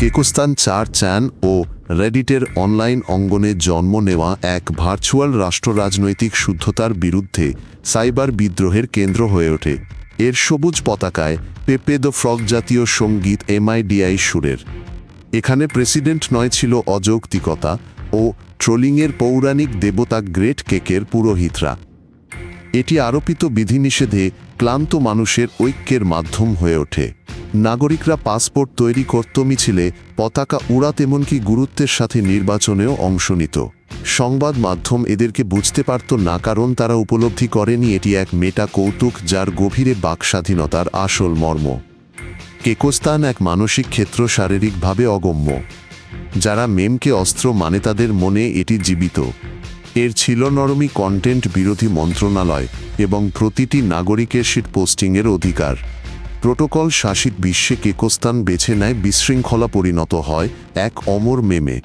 কেকোস্তান চার চ্যান ও রেডিটের অনলাইন অঙ্গনে জন্ম নেওয়া এক ভার্চুয়াল রাষ্ট্র রাজনৈতিক শুদ্ধতার বিরুদ্ধে সাইবার বিদ্রোহের কেন্দ্র হয়ে ওঠে। এর সবুজ পতাকায় পেপে দ্য ফ্রগ জাতীয় সংগীত এমআইডিআই সুরের। এখানে প্রেসিডেন্ট নয় ছিল অযৌক্তিকতা ও ট্রোলিংয়ের পৌরাণিক দেবতা গ্রেট কেকের পুরোহিতরা। এটি আরোপিত বিধিনিষেধে ক্লান্ত মানুষের ঐক্যের মাধ্যম হয়ে ওঠে। নাগরিকরা পাসপোর্ট তৈরি করত মিছিলে পতাকা উড়াত এমনকি গুরুত্বের সাথে নির্বাচনেও অংশ নিত। সংবাদ মাধ্যম এদেরকে বুঝতে পারত না কারণ তারা উপলব্ধি করেনি এটি এক মেটা কৌতুক যার গভীরে বাকস্বাধীনতার আসল মর্ম। কেকোস্তান এক মানসিক ক্ষেত্র শারীরিকভাবে অগম্য। যারা মেমকে অস্ত্র মানে তাদের মনে এটি জীবিত। এর ছিল নরমি কন্টেন্ট বিরোধী মন্ত্রণালয় এবং প্রতিটি নাগরিকের শিট পোস্টিংয়ের অধিকার। প্রোটোকল শাসিত বিশ্বে কেকোস্তান বেছে নেয় বিশৃঙ্খলা পরিণত হয় এক অমর মেমে।